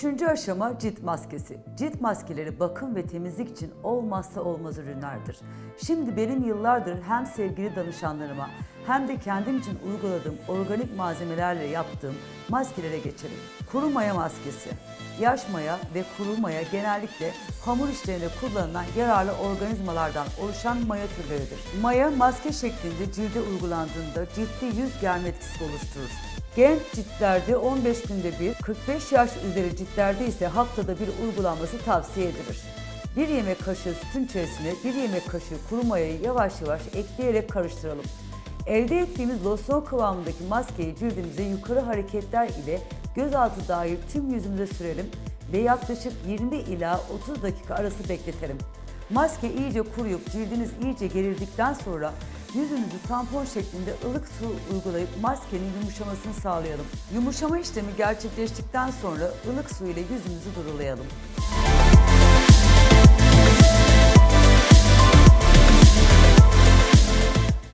Üçüncü aşama cilt maskesi. Cilt maskeleri bakım ve temizlik için olmazsa olmaz ürünlerdir. Şimdi benim yıllardır hem sevgili danışanlarıma hem de kendim için uyguladığım organik malzemelerle yaptığım maskelere geçelim. Kuru maya maskesi. Yaş maya ve kuru maya genellikle hamur işlerinde kullanılan yararlı organizmalardan oluşan maya türleridir. Maya maske şeklinde cilde uygulandığında ciltte yüz germe etkisi oluşturur. Genç ciltlerde 15 günde bir, 45 yaş üzeri ciltlerde ise haftada bir uygulanması tavsiye edilir. Bir yemek kaşığı sütün içerisine bir yemek kaşığı kuru mayayı yavaş yavaş ekleyerek karıştıralım. Elde ettiğimiz losyon kıvamındaki maskeyi cildimize yukarı hareketler ile gözaltı dahil tüm yüzümüze sürelim ve yaklaşık 20 ila 30 dakika arası bekletelim. Maske iyice kuruyup cildiniz iyice gerildikten sonra yüzünüzü tampon şeklinde ılık su uygulayıp maskenin yumuşamasını sağlayalım. Yumuşama işlemi gerçekleştikten sonra ılık su ile yüzümüzü durulayalım.